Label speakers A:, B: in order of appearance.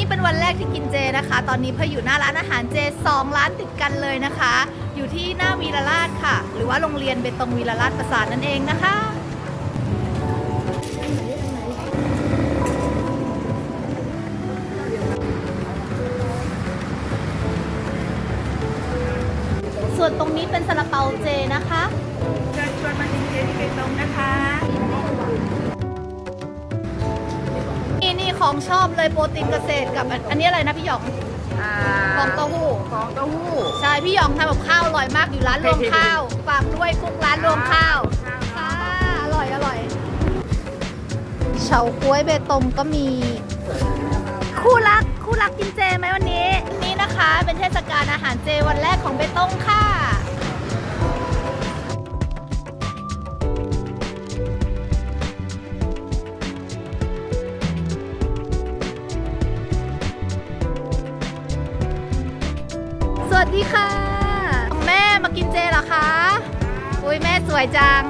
A: นี้เป็นวันแรกที่กินเจนะคะ ตอนนี้เพออยู่หน้าร้านอาหารเจสองร้านติดกันเลยนะคะ อยู่ที่หน้าวีรราชค่ะ หรือว่าโรงเรียนเบตงวีรราชประสานนั่นเองนะคะส่วนตรงนี้เป็นซาลาเปาเจนะคะ ของชอบเลยโปรตีนเกษตรกับอันอันนี้อะไรนะพี่หยอง
B: อ่า
A: ฟองเต้าหู้
B: ฟองเต้าหู้
A: ใช่พี่หยองทำกับข้าวอร่อยมากอยู่ร้านรวงข้าวฝากด้วยกุ๊กร้านรวงข้าวค่ะอร่อยอร่อยเฉาก๊วยเบตงก็มี คู่รักคู่รักกินเจไหมวันนี้ นี่นะคะเป็นเทศกาลอาหารเจวันแรกของเบตงค่ะ ดีค่ะ แม่มากินเจเหรอคะ อุ้ยแม่สวยจัง